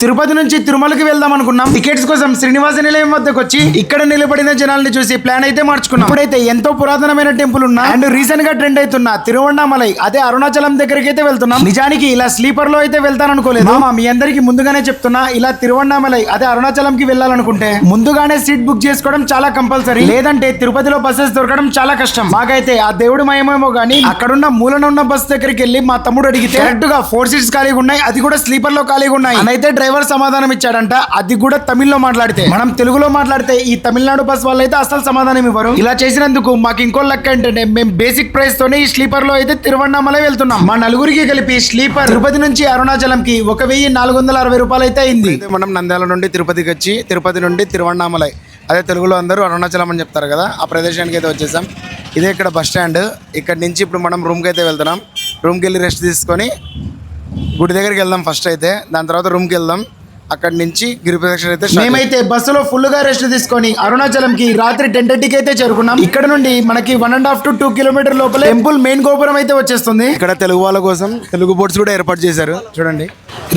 తిరుపతి నుంచి తిరుమలకి వెళ్దాం అనుకున్నాం. టికెట్స్ కోసం శ్రీనివాస నిలయం వద్దకు వచ్చి ఇక్కడ నిలబడిన జనాల్ని చూసి ప్లాన్ అయితే మార్చుకున్నాం. ఇప్పుడైతే ఎంతో పురాతనమైన టెంపుల్ ఉన్న అండ్ రీసెంట్గా ట్రెండ్ అవుతున్న తిరువన్నామలై అదే అరుణాచలం దగ్గరికి అయితే వెళ్తున్నాం. నిజానికి ఇలా స్లీపర్లో అయితే వెళ్తాను అనుకోలేదు. మీ అందరికి ముందుగానే చెప్తున్నా ఇలా తిరువన్నామలై అదే అరుణాచలం కి వెళ్ళాలనుకుంటే ముందుగానే సీట్ బుక్ చేసుకోవడం చాలా కంపల్సరీ లేదంటే తిరుపతిలో బస్సెస్ దొరకడం చాలా కష్టం. మాకైతే ఆ దేవుడు మయమేమో గానీ అక్కడున్న మూలన ఉన్న బస్ దగ్గరికి వెళ్ళి మా తమ్ముడు అడిగితే కరెక్ట్గా ఫోర్ సీట్స్ ఖాళీగా ఉన్నాయి అది కూడా స్లీపర్లో ఖాళీగా ఉన్నాయి. అయితే డ్రైవర్ డ్రైవర్ సమాధానం ఇచ్చాడంట? అది కూడా తమిళ్ళో మాట్లాడితే. మనం తెలుగులో మాట్లాడితే ఈ తమిళనాడు బస్ వాళ్ళు అయితే అసలు సమాధానం ఇవ్వరు. ఇలా చేసినందుకు మాకు ఇంకో లెక్క ఏంటంటే మేము బేసిక్ ప్రైస్ తోనే ఈ స్లీపర్లో అయితే తిరువన్నామలే వెళ్తున్నాం. మా నలుగురికి కలిపి స్లీపర్ తిరుపతి నుంచి అరుణాచలం కి ఒక వెయ్యి నాలుగు వందల అరవై రూపాయలు అయితే అయింది. మనం నంద్యాల నుండి తిరుపతికి వచ్చి తిరుపతి నుండి తిరువన్నామలై. అదే తెలుగులో అందరూ అరుణాచలం అని చెప్తారు కదా ఆ ప్రదేశానికి అయితే వచ్చేసాం. ఇదే ఇక్కడ బస్ స్టాండ్. ఇక్కడ నుంచి ఇప్పుడు మనం రూమ్కి అయితే వెళ్తున్నాం. రూమ్కి వెళ్ళి రెస్ట్ తీసుకొని గుడి దగ్గరికి వెళ్దాం ఫస్ట్ అయితే. దాని తర్వాత రూమ్కి వెళ్దాం. అక్కడి నుంచి గిరి ప్రదక్షిణ అయితే మేమైతే బస్సులో ఫుల్గా రెస్ట్ తీసుకొని అరుణాచలం కి రాత్రి టెన్ థర్టీకి అయితే చేరుకున్నాం. ఇక్కడ నుండి మనకి one and half to two kilometre లోపల టెంపుల్ మెయిన్ గోపురం అయితే వచ్చేస్తుంది. ఇక్కడ తెలుగు వాళ్ళ కోసం తెలుగు బోర్డ్స్ కూడా ఏర్పాటు చేశారు. చూడండి.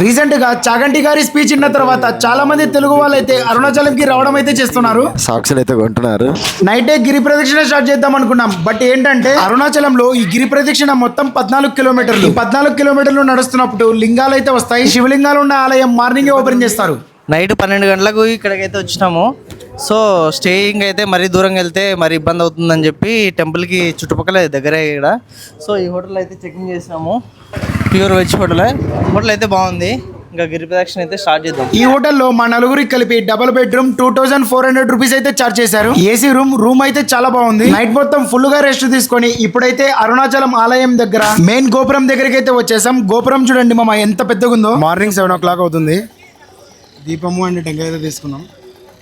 రీసెంట్గా చాగంటి గారి స్పీచ్ ఇన్న తర్వాత చాలా మంది తెలుగు వాళ్ళు అయితే అరుణాచలం కి రావడం అయితే చేస్తున్నారు. సాక్షులు అయితే కొంటున్నారు. నైటే గిరి ప్రదక్షిణ స్టార్ట్ చేద్దాం అనుకున్నాం. బట్ ఏంటంటే అరుణాచలంలో ఈ గిరి ప్రదక్షిణ మొత్తం పద్నాలుగు కిలోమీటర్లు పద్నాలుగు కిలోమీటర్లు నడుస్తున్నప్పుడు లింగాలు అయితే వస్తాయి. శివలింగాలు ఉన్న ఆలయం మార్నింగ్ ఓపెన్ చేస్తారు? నైట్ పన్నెండు గంటలకు ఇక్కడికైతే వచ్చినాము. సో స్టేయింగ్ అయితే మరీ దూరం వెళ్తే మరి ఇబ్బంది అవుతుందని చెప్పి టెంపుల్కి చుట్టుపక్కల దగ్గరే ఇక్కడ. సో ఈ హోటల్ అయితే చెకింగ్ చేసినాము. Pure veg hotel. హోటల్ అయితే బాగుంది. ఇంకా గిరి ప్రదక్షిణ అయితే స్టార్ట్ చేద్దాం. ఈ హోటల్లో మా నలుగురికి కలిపి double bedroom two thousand four hundred rupees అయితే చార్జ్ చేశారు. ఏసీ రూమ్ రూమ్ అయితే చాలా బాగుంది. నైట్ మొత్తం ఫుల్గా రెస్ట్ తీసుకొని ఇప్పుడైతే అరుణాచలం ఆలయం దగ్గర మెయిన్ గోపురం దగ్గరికి అయితే వచ్చేసాం. గోపురం చూడండి మామ ఎంత పెద్దగా ఉందో మార్నింగ్ సెవెన్ ఓ క్లాక్ అవుతుంది. దీపము అండ్ టెంకాయ అయితే తీసుకున్నాం.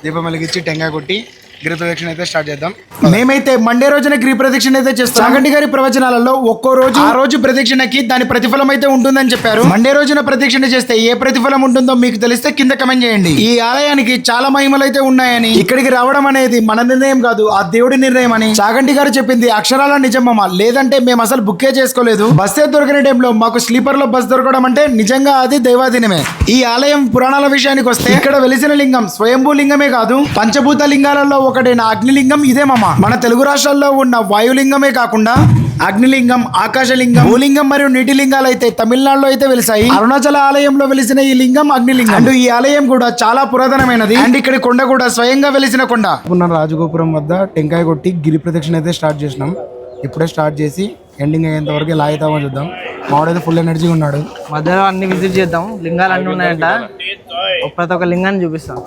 దీపం వెలిగించి టెంకాయ కొట్టి గిరి ప్రదక్షిణ అయితే స్టార్ట్ చేద్దాం. మేమైతే మండే రోజున గిరి ప్రదక్షిణ అయితే చేస్తాం చాగంటి గారి ప్రవచనాలలో ఒక్కో రోజు ఆ రోజు ప్రదక్షిణకి దాని ప్రతిఫలం అయితే ఉంటుందని చెప్పారు. మండే రోజున ప్రదక్షిణ చేస్తే ఏ ప్రతిఫలం ఉంటుందో మీకు తెలిస్తే కింద కమెంట్ చేయండి. ఈ ఆలయానికి చాలా మహిమలు అయితే ఉన్నాయని ఇక్కడికి రావడం అనేది మన నిర్ణయం కాదు ఆ దేవుడి నిర్ణయం అని. చాగంటి గారు చెప్పింది అక్షరాల నిజమమ్మా లేదంటే మేము అసలు బుక్కే చేసుకోలేదు. బస్సే దొరికిన టైంలో మాకు స్లీపర్లో బస్ దొరకడం అంటే నిజంగా అది దైవాధీనమే. ఈ ఆలయం పురాణాల విషయానికి వస్తే ఇక్కడ వెలిసిన లింగం స్వయంభూ లింగమే కాదు పంచభూత లింగాలలో ఒకటైన అగ్నిలింగం ఇదే మామ. మన తెలుగు రాష్ట్రాల్లో ఉన్న వాయులింగమే కాకుండా అగ్నిలింగం ఆకాశలింగం భూలింగం మరియు నీటి లింగాలు అయితే తమిళనాడులో అయితే వెలిసాయి అరుణాచల ఆలయంలో వెలిసిన ఈ లింగం అగ్నిలింగం. అండ్ ఈ ఆలయం కూడా చాలా పురాతనమైనది. అండ్ ఇక్కడ కొండ కూడా స్వయంగా వెలిసిన కొండ. ఉన్న రాజగోపురం వద్ద టెంకాయ కొట్టి గిరి ప్రదక్షిణ అయితే స్టార్ట్ చేసినాం. ఇప్పుడే స్టార్ట్ చేసి ఎండింగ్ అయ్యేంత వరకు లాగుతామో చూద్దాం. మావాడైతే ఫుల్ ఎనర్జీ ఉన్నాడు. మధ్యలో అన్ని విజిట్ చేద్దాం. లింగాలు అన్నీ ఉన్నాయంట. ప్రతి ఒక్క లింగాన్ని చూపిస్తాం.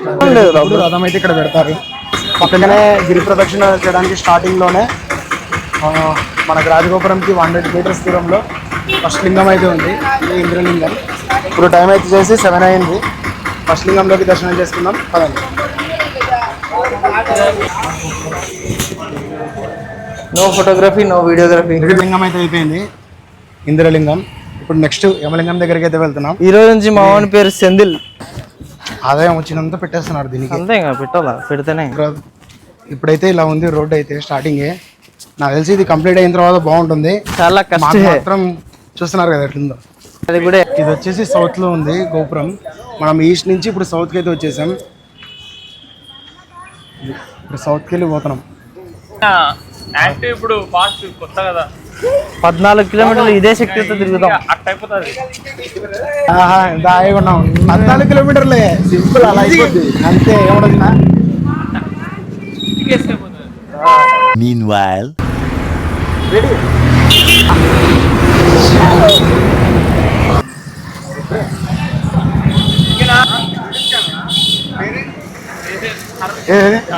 ఇప్పుడు రథం అయితే ఇక్కడ పెడతారు. పక్కనే గిరి ప్రదక్షిణ చేయడానికి స్టార్టింగ్లోనే ఆ, మనకు రాజగోపురంకి వన్ హండ్రెడ్ మీటర్స్ దూరంలో ఫస్ట్ లింగం అయితే ఉంది ఇది ఇంద్రలింగం. ఇప్పుడు టైం అయితే చేసి సెవెన్ అయింది. ఫస్ట్ లింగంలోకి దర్శనం చేసుకుందాం. పదండి. నో ఫోటోగ్రఫీ నో వీడియోగ్రఫీ లింగం అయితే అయిపోయింది ఇంద్రలింగం. ఇప్పుడు నెక్స్ట్ యమలింగం దగ్గరికి అయితే వెళ్తున్నాం. ఈ రోజు నుంచి మా వాని పేరు సెందిల్. ఆదాయం వచ్చినంత పెట్టేస్తున్నారు దీనికి. అంతే ఇంకా పెట్టాలా? పెడితేనే. ఇప్పుడు ఇప్పుడైతే ఇలా ఉంది రోడ్ అయితే స్టార్టింగే నాకు తెలిసి ఇది కంప్లీట్ అయిన తర్వాత బాగుంటుంది. చాలా మాకు కష్టమే మాత్రం చూస్తున్నారు కదా ఎట్లుందో. అది కూడా. ఇది వచ్చేసి సౌత్లో ఉంది గోపురం. మనం ఈస్ట్ నుంచి ఇప్పుడు సౌత్కి అయితే వచ్చేసాం. ఇప్పుడు సౌత్కి వెళ్ళి పోతున్నాం. యాక్టివ్ ఇప్పుడు ఫాస్ట్ కొత్త కదా. పద్నాలుగు కిలోమీటర్లు ఇదే శక్తితో తిరుగుతాం. దాయిగా ఉన్నాం. పద్నాలుగు కిలోమీటర్లే. సింపుల్ అలా అయిపోద్ది. అంతే ఏమడొచ్చినా? Meanwhile,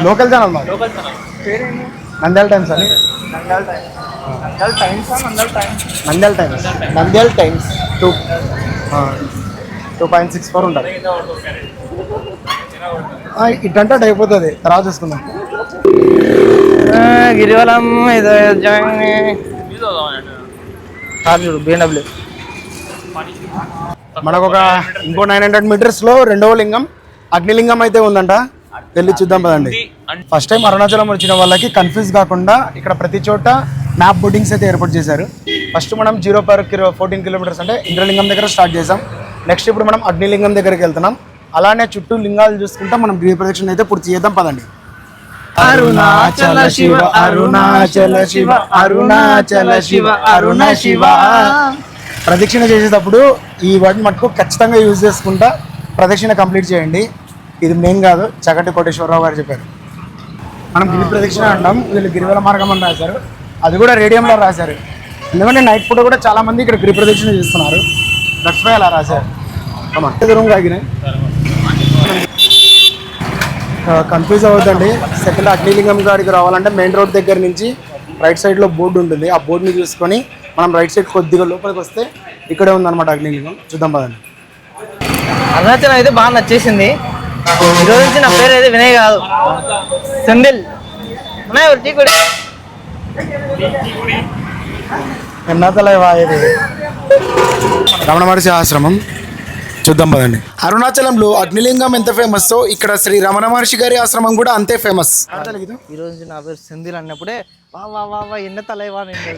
local channel Nandyal times అని. Nandyal times. Nandyal times too. Two point six four ఉంటుంది ఇటంటే అటు అయిపోతుంది. తర్వాత చూసుకుందాం. గిరివలం ఇది కార్ చూడు బిఎండబ్ల్యూ మనకు ఒక ఇంకో నైన్ హండ్రెడ్ మీటర్స్లో రెండవ లింగం అగ్నిలింగం అయితే ఉందంట. వెళ్ళి చూద్దాం పదండి. ఫస్ట్ టైం అరుణాచలం వచ్చిన వాళ్ళకి కన్ఫ్యూజ్ కాకుండా ఇక్కడ ప్రతి చోట మ్యాప్ బోర్డింగ్స్ అయితే ఏర్పాటు చేశారు. ఫస్ట్ మనం zero per kilo fourteen kilometres అంటే ఇంద్రలింగం దగ్గర స్టార్ట్ చేసాం నెక్స్ట్ ఇప్పుడు మనం అగ్నిలింగం దగ్గరికి వెళ్తున్నాం. అలానే చుట్టూ లింగాలు చూసుకుంటా మనం గిరి ప్రదక్షిణ అయితే పూర్తి చేద్దాం. పదండి. అరుణాచల శివ అరుణాచల శివ అరుణాచల శివ అరుణ శివ. ప్రదక్షిణ చేసేటప్పుడు ఈ వర్డ్ మటుకు ఖచ్చితంగా యూజ్ చేసుకుంటా ప్రదక్షిణ కంప్లీట్ చేయండి. ఇది మెయిన్ కాదు. చగటి కోటేశ్వరరావు గారు చెప్పారు. మనం గిరి ప్రదక్షిణ అంటాం. వీళ్ళు గిరివల మార్గం అని రాశారు. అది కూడా రేడియంలో రాశారు. ఎందుకంటే నైట్ పూట కూడా చాలా మంది ఇక్కడ గిరి ప్రదక్షిణ చేస్తున్నారు. దట్స్ వై అలా రాశారు. దూరం ఆగినాయి. కన్ఫ్యూజ్ అవ్వద్దండి. సెకండ్ అగ్నిలింగం గాడికి రావాలంటే మెయిన్ రోడ్ దగ్గర నుంచి రైట్ సైడ్లో బోర్డు ఉంటుంది. ఆ బోర్డుని చూసుకొని మనం రైట్ సైడ్ కొద్దిగా లోపలికి వస్తే ఇక్కడే ఉందన్నమాట అగ్నిలింగం. చూద్దాం పదండి. అరుణాచలం అయితే బాగా నచ్చేసింది. ఈరోజు నుంచి నా పేరు అయితే వినయ్ కాదు. సెందిల్ ఉన్నాయి టీ కూడా. ఎన్నాతల వాయేది రమణ మహర్షి ఆశ్రమం చూద్దాం పదండి. అరుణాచలంలో అగ్నిలింగం ఎంత ఫేమస్ ఇక్కడ శ్రీ రమణ మహర్షి గారి ఆశ్రమం కూడా అంతే ఫేమస్ ఈరోజు నుంచి నా పేరు అన్నప్పుడే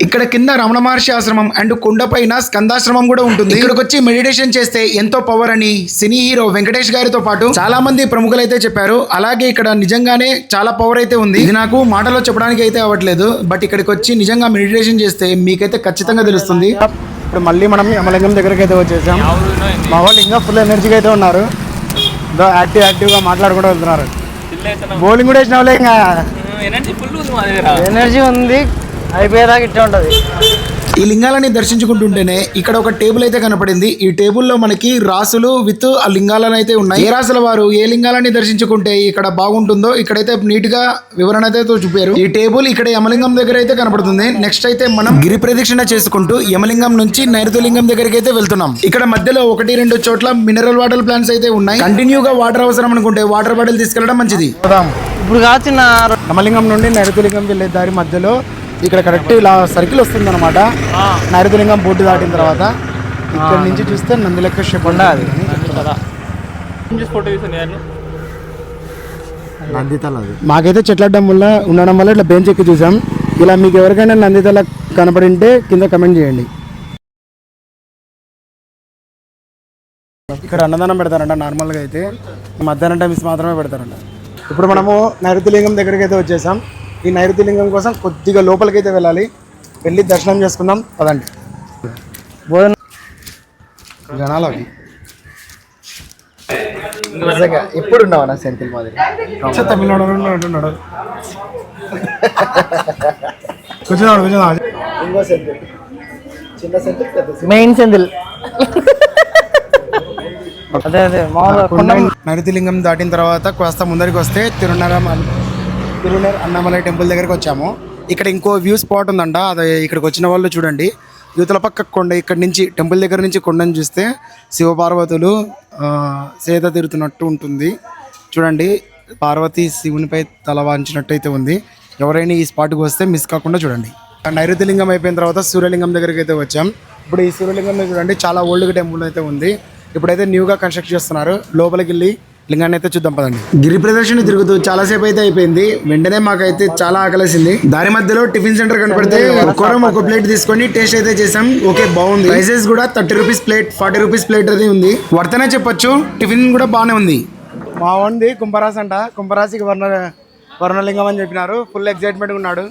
ఇక్కడ కింద రమణ మహర్షి ఆశ్రమం అండ్ కొండపైన స్కందాశ్రమం కూడా ఉంటుంది. ఇక్కడికి వచ్చి మెడిటేషన్ చేస్తే ఎంతో పవర్ అని సినీ హీరో వెంకటేష్ గారితో పాటు చాలా మంది ప్రముఖులు అయితే చెప్పారు. అలాగే ఇక్కడ నిజంగానే చాలా పవర్ అయితే ఉంది. ఇది నాకు మాటలో చెప్పడానికి అయితే అవ్వట్లేదు. బట్ ఇక్కడికి వచ్చి నిజంగా మెడిటేషన్ చేస్తే మీకైతే ఖచ్చితంగా తెలుస్తుంది. ఇప్పుడు మళ్ళీ మనం యమలింగం దగ్గరికి అయితే వచ్చేసాం. మా వాళ్ళు ఇంకా ఫుల్ ఎనర్జీగా అయితే ఉన్నారు. ఇంకా యాక్టివ్ యాక్టివ్గా మాట్లాడుకుంటూ వెళ్తున్నారు. బౌలింగ్ కూడా వేసిన వాళ్ళే ఇంకా ఎనర్జీ ఉంది అయిపోయేదాకా ఇట్లా ఉంటుంది. ఈ లింగాలని దర్శించుకుంటుంటేనే ఇక్కడ ఒక టేబుల్ అయితే కనపడింది. ఈ టేబుల్లో మనకి రాసులు విత్ ఆ లింగాలను అయితే ఉన్నాయి. ఏ రాసుల వారు ఏ లింగాలని దర్శించుకుంటే ఇక్కడ బాగుంటుందో ఇక్కడైతే నీట్గా వివరణ అయితే చూపారు. ఈ టేబుల్ ఇక్కడ యమలింగం దగ్గర అయితే కనపడుతుంది. నెక్స్ట్ అయితే మనం గిరి ప్రదక్షిణ చేసుకుంటూ యమలింగం నుంచి నైరుతలింగం దగ్గరికి అయితే వెళ్తున్నాం. ఇక్కడ మధ్యలో ఒకటి రెండు చోట్ల మినరల్ వాటర్ ప్లాంట్స్ అయితే ఉన్నాయి. కంటిన్యూగా వాటర్ అవసరం అనుకుంటే వాటర్ బాటిల్ తీసుకెళ్ళడం మంచిది. ఇప్పుడు కాచిన యమలింగం నుండి నైరుతలింగం వెళ్ళే దారి మధ్యలో ఇక్కడ కరెక్ట్ ఇలా సర్కిల్ వస్తుంది అనమాట నైరుతిలింగం బోర్డు దాటిన తర్వాత ఇక్కడ నుంచి చూస్తే నందిలెక్క షెపండ అది. ఫోటో తీసాను నేను. నందితల అది. మాకైతే చెట్లడ్డం వల్ల ఉండడం వల్ల ఇట్లా బెంచ్ ఎక్కి చూసాం. ఇలా మీకు ఎవరికైనా నందితల కనపడి ఉంటే కింద కమెంట్ చేయండి. ఇక్కడ అన్నదానం పెడతారంట నార్మల్గా అయితే. మధ్యాహ్నం టైమ్స్ మాత్రమే పెడతారంట. ఇప్పుడు మనము నైరుతిలింగం దగ్గరికి అయితే వచ్చేసాం. ఈ నైరుతిలింగం కోసం కొద్దిగా లోపలికి అయితే వెళ్ళాలి. వెళ్ళి దర్శనం చేసుకుందాం. పదండి. భోజనం. జనాలు అవి. నిజంగా ఎప్పుడు ఉన్నావు నా సెంతిల్ మాదిరి? తమిళనాడు కూర్చున్నాడు కూర్చున్నాడు. ఇంకో సెంతిల్ చిన్న సెంతిల్ పెద్ద మెయిన్ సెందిల్ అదే అదే కొండ నైరుతిలింగం దాటిన తర్వాత కాస్త ముందరికి వస్తే తిరునర తిరునర్ అన్నమలై టెంపుల్ దగ్గరికి వచ్చాము. ఇక్కడ ఇంకో వ్యూ స్పాట్ ఉందంట అది ఇక్కడికి వచ్చిన వాళ్ళు చూడండి. యూతుల పక్క కొండ ఇక్కడ నుంచి టెంపుల్ దగ్గర నుంచి కొండను చూస్తే శివపార్వతులు సేద తీరుతున్నట్టు ఉంటుంది. చూడండి పార్వతి శివునిపై తల వాంచినట్టయితే ఉంది. ఎవరైనా ఈ స్పాట్కి వస్తే మిస్ కాకుండా చూడండి. నైరుతిలింగం అయిపోయిన తర్వాత సూర్యలింగం దగ్గరికి అయితే వచ్చాం. ఇప్పుడు ఈ సూర్యలింగం చూడండి చాలా ఓల్డ్ టెంపుల్ అయితే ఉంది. ఇప్పుడైతే న్యూగా కన్స్ట్రక్ట్ చేస్తున్నారు. లోపలికి వెళ్ళి లింగాన్ని అయితే చూద్దాం పదండి. గిరి ప్రదర్శన తిరుగుతూ చాలా సేపు అయితే అయిపోయింది. వెంటనే మాకైతే చాలా ఆకలేసింది. దారి మధ్యలో టిఫిన్ సెంటర్ కనపడితే ఒక్కొరం ఒక ప్లేట్ తీసుకొని టేస్ట్ అయితే చేసాం ఓకే బాగుంది. ప్రైసెస్ కూడా thirty rupees plate forty rupees plate అది ఉంది. వర్తనే చెప్పొచ్చు టిఫిన్ కూడా బాగానే ఉంది. మా ఉంది కుంభరాశి అంట. కుంభరాశికి వర్ణ వర్ణలింగం అని చెప్పినారు. ఫుల్ ఎక్సైట్మెంట్ ఉన్నాడు.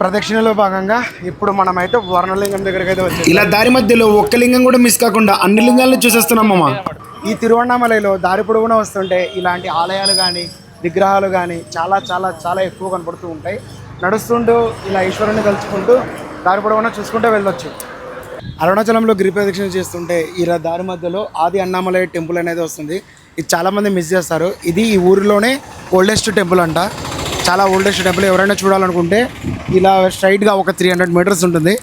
ప్రదక్షిణలో భాగంగా ఇప్పుడు మనం అయితే వర్ణలింగం దగ్గరికి అయితే వచ్చాం ఇలా దారి మధ్యలో ఒక్క లింగం కూడా మిస్ కాకుండా అన్ని లింగాలను చూసేస్తున్నాం మామ. ఈ తిరువణామలైలో దారి పొడవునా వస్తుంటే ఇలాంటి ఆలయాలు కానీ విగ్రహాలు కానీ చాలా చాలా చాలా ఎక్కువ కనపడుతూ ఉంటాయి. నడుస్తుంటూ ఇలా ఈశ్వరుని తలుచుకుంటూ దారి పొడవునా చూసుకుంటూ వెళ్ళొచ్చు. అరుణాచలంలో గిరి ప్రదక్షిణ చేస్తుంటే ఇలా దారి మధ్యలో ఆది అన్నామలై టెంపుల్ అనేది వస్తుంది. ఇది చాలామంది మిస్ చేస్తారు. ఇది ఈ ఊరిలోనే ఓల్డెస్ట్ టెంపుల్ అంట. చాలా ఓల్డెస్ట్ టెంపుల్. ఎవరైనా చూడాలనుకుంటే ఇలా స్ట్రైట్గా ఒక త్రీ హండ్రెడ్ మీటర్స్ ఉంటుంది.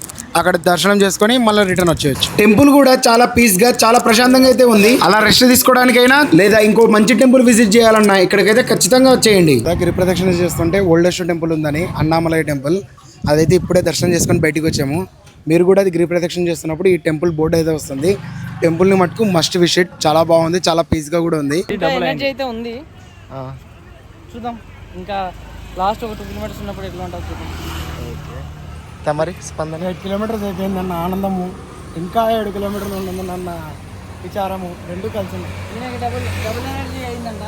అక్కడ దర్శనం చేసుకొని మళ్ళీ రిటర్న్ వచ్చేయచ్చు. టెంపుల్ కూడా చాలా పీస్గా చాలా ప్రశాంతంగా అయితే ఉంది. అలా రెస్ట్ తీసుకోవడానికైనా లేదా ఇంకో మంచి టెంపుల్ విజిట్ చేయాలన్నా ఇక్కడికైతే ఖచ్చితంగా వచ్చేయండి. గిరి ప్రదక్షిణ చేస్తుంటే ఓల్డెస్ట్ టెంపుల్ ఉందని అన్నామలై టెంపుల్ అదైతే ఇప్పుడే దర్శనం చేసుకొని బయటికి వచ్చాము. మీరు కూడా అది గిరి ప్రదక్షిణ చేస్తున్నప్పుడు ఈ టెంపుల్ బోర్డు అయితే వస్తుంది. టెంపుల్ని మటుకు మస్ట్ విజిట్ చాలా బాగుంది చాలా పీస్గా కూడా ఉంది. ఇంకా ఎనర్జీ అయితే ఉంది. చూద్దాం. ఇంకా లాస్ట్ ఒక టూ కిలోమీటర్స్ ఉన్నప్పుడు ఎట్లా ఉంటుంది చూద్దాం. తమరి స్పందన? ఎయిట్ కిలోమీటర్స్ అయిపోయిందన్న ఆనందము. ఇంకా ఏడు కిలోమీటర్లు ఉంటుందన్న విచారము. రెండు కలిసి డబుల్ డబుల్ ఎనర్జీ అయిందంట.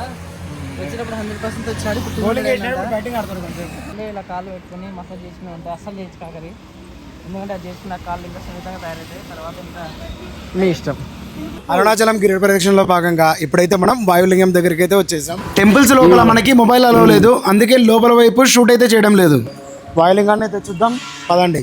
వచ్చేటప్పుడు హండ్రెడ్ పర్సెంట్ వచ్చాడు. ఇప్పుడు బౌలింగ్ 200 వేసినప్పుడు అయిందంట. బ్యాటింగ్ ఆడతాడు కొంచెం. ఇలా కాళ్ళు పెట్టుకొని మసాజ్ చేసుకుని ఉంటే అస్సలు చేయొచ్చు కాకరి. ఎందుకంటే అది చేసుకున్న కాళ్ళు ఇంకా సున్నితంగా తయారవుతాయి. తర్వాత ఇంకా మీ ఇష్టం. అరుణాచలం గిరి ప్రదక్షిణలో భాగంగా ఇప్పుడైతే మనం వాయులింగం దగ్గరికి అయితే వచ్చేసాం. టెంపుల్స్ లోపల మనకి మొబైల్ అలవ్ లేదు. అందుకే లోపల వైపు షూట్ అయితే చేయడం లేదు. వాయులింగాన్ని అయితే చూద్దాం. పదండి.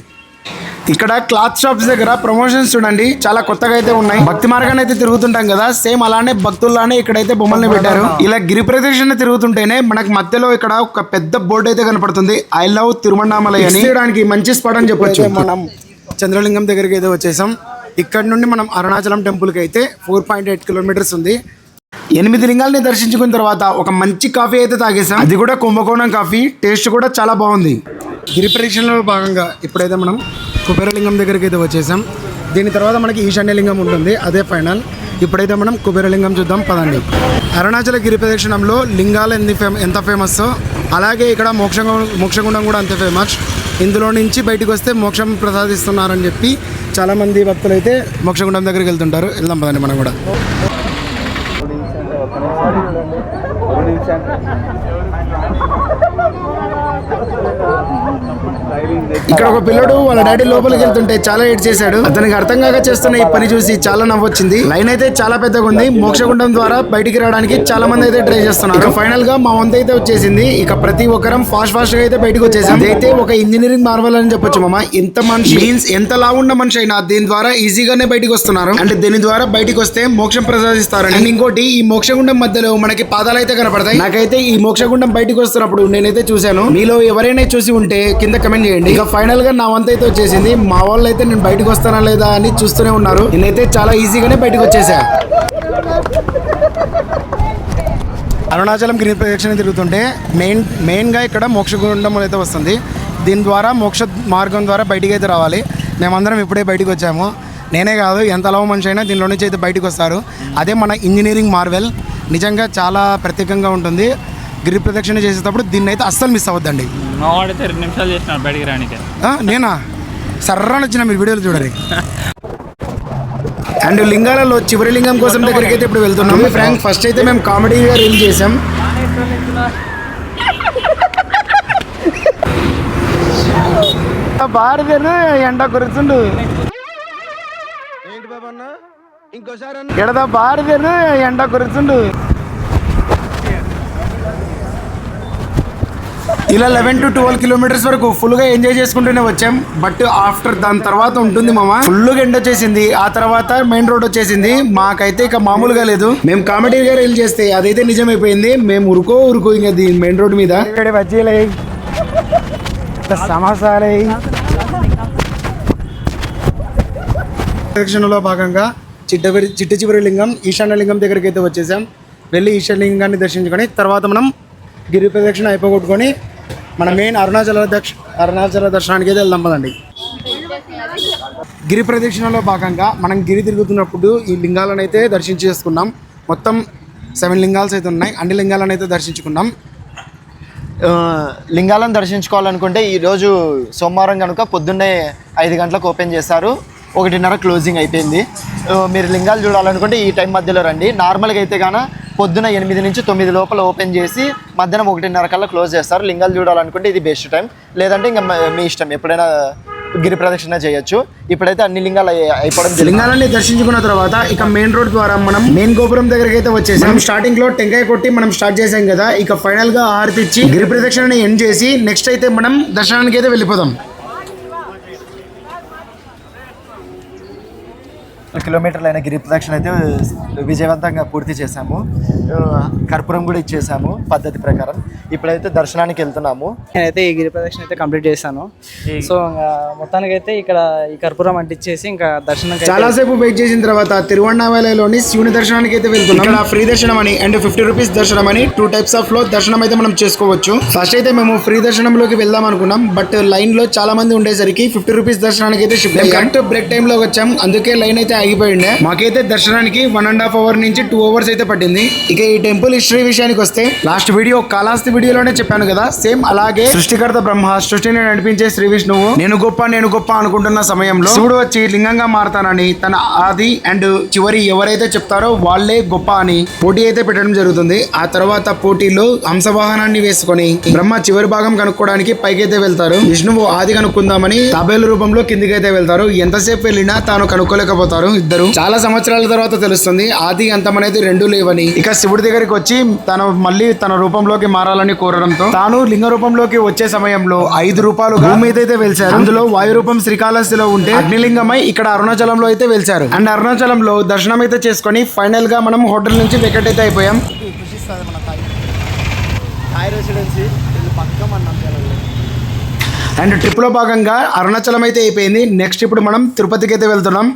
ఇక్కడ క్లాత్ షాప్స్ దగ్గర ప్రమోషన్స్ చూడండి చాలా కొత్తగా అయితే ఉన్నాయి. భక్తి మార్గాన్ని అయితే తిరుగుతుంటాం కదా సేమ్ అలానే భక్తుల్లానే ఇక్కడైతే బొమ్మల్ని పెట్టారు. ఇలా గిరి ప్రదక్షిణ తిరుగుతుంటేనే మనకు మధ్యలో ఇక్కడ ఒక పెద్ద బోర్డు అయితే కనపడుతుంది. ఐ లవ్ తిరుమణామలై అని. మంచి స్పాట్ అని చెప్పొచ్చు. మనం చంద్రలింగం దగ్గరికి అయితే వచ్చేసాం. ఇక్కడ నుండి మనం అరుణాచలం టెంపుల్కి అయితే ఫోర్ పాయింట్ ఎయిట్ కిలోమీటర్స్ ఉంది. ఎనిమిది లింగాల్ని దర్శించుకున్న తర్వాత ఒక మంచి కాఫీ అయితే తాగేసాం. అది కూడా కుంభకోణం కాఫీ టేస్ట్ కూడా చాలా బాగుంది. గిరి ప్రదక్షిణలో భాగంగా ఇప్పుడైతే మనం కుబేరలింగం దగ్గరికి అయితే వచ్చేసాం. దీని తర్వాత మనకి ఈశాన్యలింగం ఉంటుంది అదే ఫైనల్. ఇప్పుడైతే మనం కుబేరలింగం చూద్దాం పదండి. అరుణాచల గిరి ప్రదక్షిణంలో లింగాలు ఎన్ని ఫేమ ఎంత ఫేమస్ అలాగే ఇక్కడ మోక్షం మోక్షగుండం కూడా అంతే ఫేమస్ ఇందులో నుంచి బయటకు వస్తే మోక్షం ప్రసాదిస్తున్నారని చెప్పి చాలామంది భక్తులు అయితే మోక్షగుండం దగ్గరికి వెళ్తుంటారు. వెళ్దాం పదండి మనం కూడా. ఇక్కడ ఒక పిల్లడు వాళ్ళ డాడీ లోపలికి వెళ్తుంటే చాలా ఎడ్ చేశాడు. అతనికి అర్థం కాక చేస్తున్న ఈ పని చూసి చాలా నవ్వొచ్చింది. లైన్ అయితే చాలా పెద్దగా ఉంది. మోక్షగుండం ద్వారా బయటికి రావడానికి చాలా మంది అయితే ట్రై చేస్తున్నారు. ఫైనల్గా మా వంత అయితే వచ్చేసింది. ఇక ప్రతి ఒక్కరం ఫాస్ట్ ఫాస్ట్గా అయితే బయటకు వచ్చేసాం. అయితే ఒక ఇంజనీరింగ్ మార్వల్ అని చెప్పొచ్చు మామ. ఎంత మనిషి మీన్స్ ఎంత లా ఉన్న మనిషి అయినా దీని ద్వారా ఈజీగానే బయటకు వస్తున్నారు. అంటే దీని ద్వారా బయటికి వస్తే మోక్షం ప్రసాదిస్తారు. అండ్ ఇంకోటి ఈ మోక్షగుండం మధ్యలో మనకి పాదాలు అయితే కనపడతాయి. నాకైతే ఈ మోక్షగుండం బయటకు వస్తున్నప్పుడు నేనైతే చూశాను. మీలో ఎవరైనా చూసి ఉంటే కింద కమెంట్ చేయండి. ఇక ఫైనల్గా నా వంత అయితే వచ్చేసింది. మా వాళ్ళు అయితే నేను బయటకు వస్తానా లేదా అని చూస్తూనే ఉన్నారు. నేనైతే చాలా ఈజీగానే బయటకు వచ్చేసా. అరుణాచలం గిరి ప్రదక్షిణ తిరుగుతుంటే మెయిన్ మెయిన్గా ఇక్కడ మోక్షగుండం అయితే వస్తుంది. దీని ద్వారా మోక్ష మార్గం ద్వారా బయటికి అయితే రావాలి. మేమందరం ఇప్పుడే బయటికి వచ్చాము. నేనే కాదు ఎంత అలవ మనిషి అయినా దీనిలో నుంచి అయితే బయటకు వస్తారు. అదే మన ఇంజనీరింగ్ మార్వెల్. నిజంగా చాలా ప్రత్యేకంగా ఉంటుంది. గిరి ప్రదక్షిణ చేసేటప్పుడు దీన్ని అయితే అస్సలు మిస్ అవ్వద్దండి. మా వాడైతే రెండు నిమిషాలు చేసినాడు బయటికి రానికి. ఆ, నేనా? సర్రాని వచ్చిన మీరు వీడియోలు చూడండి అండ్ లింగాలలో చివరి లింగం కోసం దగ్గరికి అయితే ఇప్పుడు వెళ్తున్నాం. ఫ్రాంక్ ఫస్ట్ అయితే మేము కామెడీగా రీల్ చేసాం భారత ఎండ కురుచుండు ఎడదా భారత ఎండ కురుచుండు ఇలా లెవెన్ టు ట్వెల్వ్ కిలోమీటర్స్ వరకు ఫుల్గా ఎంజాయ్ చేసుకుంటూనే వచ్చాం. బట్ ఆఫ్టర్ దాని తర్వాత ఉంటుంది మామ. ఫుల్గా ఎండ వచ్చేసింది. ఆ తర్వాత మెయిన్ రోడ్ వచ్చేసింది. మాకైతే ఇక మామూలుగా లేదు. మేము కామెడీగా రీల్ చేస్తే అదైతే నిజమైపోయింది. మేము ఉరుకో ఉరుకో ఇంకా దీని మెయిన్ రోడ్ మీద. బజ్జీలే. సమోసాలే. భాగంగా చిట్టవరి చిట్ట చివరి లింగం ఈశాన్య లింగం దగ్గరికి అయితే వచ్చేసాం. వెళ్ళి ఈశాన్య లింగాన్ని దర్శించుకొని తర్వాత మనం గిరి ప్రదక్షిణ అయిపోగొట్టుకొని మన మెయిన్ అరుణాచల దక్ష అరుణాచల దర్శనానికి అయితే వెళ్దాం పదండి. గిరి ప్రదక్షిణలో భాగంగా మనం గిరి తిరుగుతున్నప్పుడు ఈ లింగాలను అయితే దర్శించేసుకున్నాం. మొత్తం సెవెన్ లింగాల్స్ అయితే ఉన్నాయి. అన్ని లింగాలను అయితే దర్శించుకున్నాం. లింగాలను దర్శించుకోవాలనుకుంటే ఈరోజు సోమవారం కనుక పొద్దున్నే ఐదు గంటలకు ఓపెన్ చేస్తారు ఒకటిన్నర క్లోజింగ్ అయిపోయింది. మీరు లింగాలు చూడాలనుకుంటే ఈ టైం మధ్యలో రండి. నార్మల్గా అయితే కానీ పొద్దున ఎనిమిది నుంచి తొమ్మిది లోపల ఓపెన్ చేసి మధ్యాహ్నం ఒకటిన్నర కల్లా క్లోజ్ చేస్తారు. లింగాలు చూడాలనుకుంటే ఇది బెస్ట్ టైం లేదంటే ఇంకా మ- ఇష్టం. ఎప్పుడైనా గిరి ప్రదక్షిణ చేయొచ్చు. ఇప్పుడైతే అన్ని లింగాలు అయి- అయిపోవడం లింగాలన్నీ దర్శించుకున్న తర్వాత ఇక మెయిన్ రోడ్ ద్వారా మనం మెయిన్ గోపురం దగ్గరికి అయితే వచ్చేసాం స్టార్టింగ్లో టెంకాయ కొట్టి మనం స్టార్ట్ చేసాం కదా. ఇక ఫైనల్గా హారతి ఇచ్చి గిరి ప్రదక్షిణని ఎండ్ చేసి నెక్స్ట్ అయితే మనం దర్శనానికి అయితే వెళ్ళిపోదాం. కిలోమీటర్లు అయిన గిరి ప్రదక్షిణ అయితే విజయవంతంగా పూర్తి చేశాము. కర్పూరం కూడా ఇచ్చేసాము పద్ధతి ప్రకారం. ఇప్పుడైతే దర్శనానికి వెళ్తున్నాము. నేనైతే ఈ గిరి ప్రదక్షిణ అయితే కంప్లీట్ చేశాను. సో మొత్తానికి అయితే ఇక్కడ ఈ కర్పూరం అంటించేసి ఇంకా దర్శనం చాలా సేపు వెయిట్ చేసిన తర్వాత తిరువണ്ണామలైలోని శివుని దర్శనానికి అయితే వెళ్తున్నాం. ఇక్కడ ఫ్రీ దర్శనం అని అండ్ ఫిఫ్టీ రూపీస్ దర్శనం అని టూ టైప్స్ ఆఫ్లో దర్శనం అయితే మనం చేసుకోవచ్చు. ఫస్ట్ అయితే మేము ఫ్రీ దర్శనంలోకి వెళ్దాం అనుకున్నాం బట్ లైన్లో చాలా మంది ఉండేసరికి ఫిఫ్టీ రూపీస్ దర్శనానికి అయితే షిఫ్ట్ కరెక్ట్ బ్రేక్ టైం లో వచ్చాం. అందుకే లైన్ అయితే ఆగిపోయిండే. మాకైతే దర్శనానికి వన్ అండ్ హాఫ్ అవర్ నుంచి టూ అవర్స్ అయితే పట్టింది. ఇక ఈ టెంపుల్ హిస్టరీ విషయానికి వస్తే లాస్ట్ వీడియో కాలాస్తి వీడియోలోనే చెప్పాను కదా సేమ్ అలాగే సృష్టికర్త బ్రహ్మ సృష్టిని నడిపించే శ్రీ విష్ణువు నేను గొప్ప నేను గొప్ప అనుకుంటున్న సమయంలో శివుడు వచ్చి లింగంగా మారతానని తన ఆది అండ్ చివరి ఎవరైతే చెప్తారో వాళ్ళే గొప్ప అని పోటీ అయితే పెట్టడం జరుగుతుంది. ఆ తర్వాత పోటీలో హంసవాహనాన్ని వేసుకొని బ్రహ్మ చివరి భాగం కనుక్కోవడానికి పైకైతే వెళ్తారు. విష్ణువు ఆది కనుక్కుందామని తాబేలు రూపంలో కిందికైతే వెళ్తారు. ఎంతసేపు వెళ్ళినా తాను కనుక్కోలేకపోతారు. ఇద్దరు. చాలా సంవత్సరాల తర్వాత తెలుస్తుంది. ఆది అంతం అనేది రెండు లేవని. ఇక శివుడి దగ్గరికి వచ్చి తను మళ్ళీ తన రూపంలోకి మారాలని కోరడంతో తాను లింగ రూపంలోకి వచ్చే సమయంలో ఐదు రూపాయలు భూమి మీద అయితే వెలిచారు అందులో వాయు రూపం శ్రీకాళహస్తిలో ఉంటే అగ్నిలింగమై ఇక్కడ అరుణాచలంలో అయితే వెలిచారు అండ్ అరుణాచలంలో దర్శనం అయితే చేసుకొని ఫైనల్గా మనం హోటల్ నుంచి వెకెట్ అయితే అయిపోయాం. రెసిడెన్సీ పక్క మన అండ్ ట్రిప్లో భాగంగా అరుణాచలం అయితే అయిపోయింది. నెక్స్ట్ ఇప్పుడు మనం తిరుపతికి అయితే వెళ్తున్నాం.